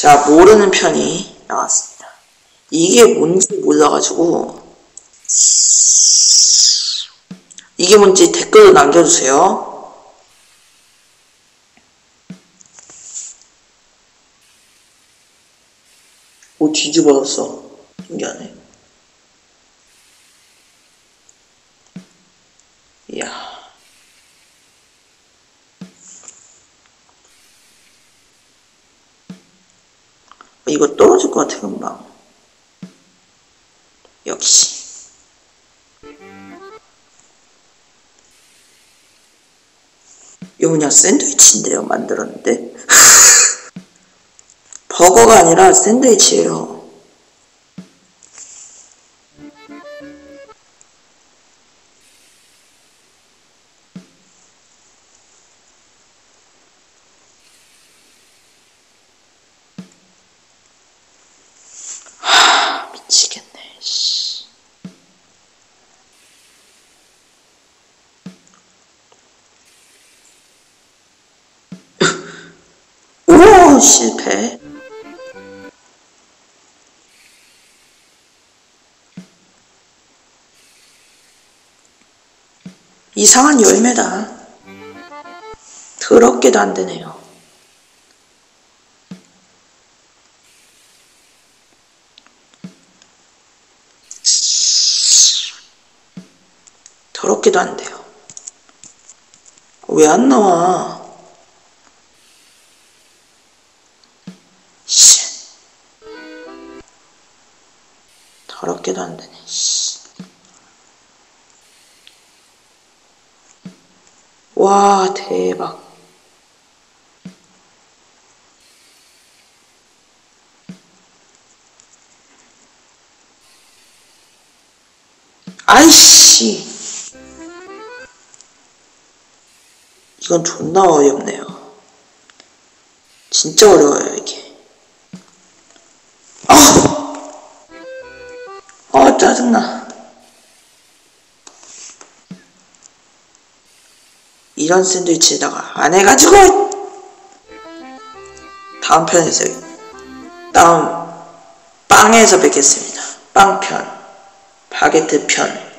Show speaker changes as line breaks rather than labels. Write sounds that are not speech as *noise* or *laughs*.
자, 모르는 편이 나왔습니다. 이게 뭔지 몰라가지고, 이게 뭔지 댓글로 남겨주세요. 오, 뒤집어졌어. 신기하네. 이야. 이거 떨어질 것 같아, 금방. 역시. 이거 그냥 샌드위치인데요, 만들었는데. *laughs* 버거가 아니라 샌드위치예요. 오, 실패. 이상한 열매다. 더럽게도 안 되네요. 더럽게도 안 돼요. 왜 안 나와? 더럽게도 안 되네. 씨. 와, 대박. 아이씨. 이건 존나 어렵네요. 진짜 어려워요, 짜증나. 이런 샌드위치에다가 안 해가지고! 다음 편에서, 다음 빵에서 뵙겠습니다. 빵편, 바게트 편.